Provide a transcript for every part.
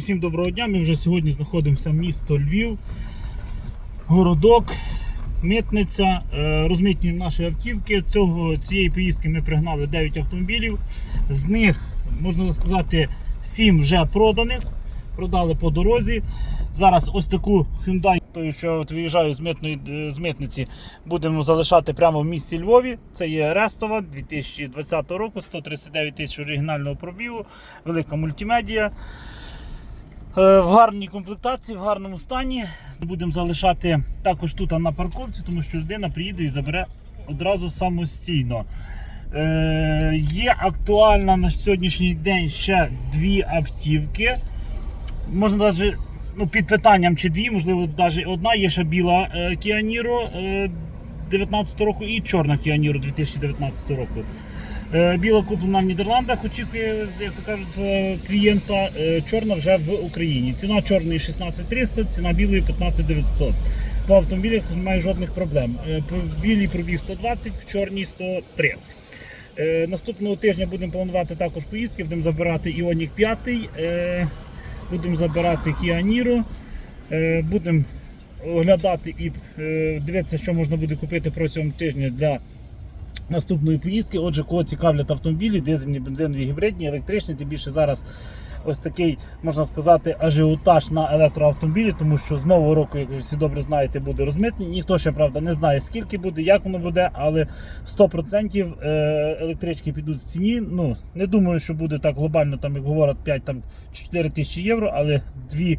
Всім доброго дня. Ми вже сьогодні знаходимося в місто Львів, городок, митниця. Е, Розмитнюємо наші автівки. Цього, цієї поїздки ми пригнали 9 автомобілів. З них, можна сказати, 7 вже проданих. Продали по дорозі. Зараз ось таку Hyundai, тою, що от виїжджаю з, митної, е, з митниці, будемо залишати прямо в місті Львові. Це є Рестова 2020 року, 139 тисяч оригінального пробігу, велика мультимедія. Е, В гарній комплектації, в гарному стані. Будемо залишати також тут на парковці, тому що людина приїде і забере одразу самостійно. Е, є актуальна на сьогоднішній день ще дві автівки. Можна навіть ну, під питанням чи дві, можливо, навіть одна. Є ще біла е, е, 19 року і чорна Niro 2019 року. Е, Біла куплена в Нідерландах, очікує, як то кажуть, е, клієнта. Е, Чорна вже в Україні. Ціна чорної 16300, ціна білої 15900. По автомобілях немає жодних проблем. По білій пробіг 120, в чорній 103. Е, Наступного тижня будемо планувати також поїздки. Будемо забирати Іонік 5, е, будемо забирати Kia Niro, будемо оглядати і дивитися, що можна буде купити протягом тижня для наступної поїздки. Отже, кого цікавлять автомобілі, дизельні, бензинові, гібридні, електричні, тим більше зараз ось такий, можна сказати, ажіотаж на електроавтомобілі, тому що з нового року, як ви всі добре знаєте, буде розмитнення. Ніхто ще правда не знає, скільки буде, як воно буде, але 100% е, електрички підуть в ціні. Ну, не думаю, що буде так глобально, там, як говорять, 5 там 4 тисячі євро, але 2-3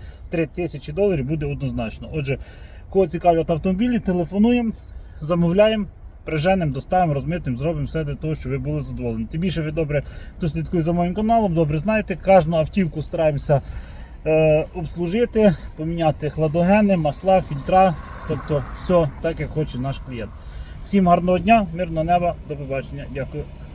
тисячі доларів буде однозначно. Отже, кого цікавлять автомобілі, телефонуємо, замовляємо. Приженемо, доставимо, розмитимо, зробимо все для того, щоб ви були задоволені. Тим більше ви добре, хто слідкує за моїм каналом, добре знаєте, кожну автівку стараємося е, обслужити, поміняти хладогени, масла, фільтра, тобто все так, як хоче наш клієнт. Всім гарного дня, мирного неба, до побачення. Дякую.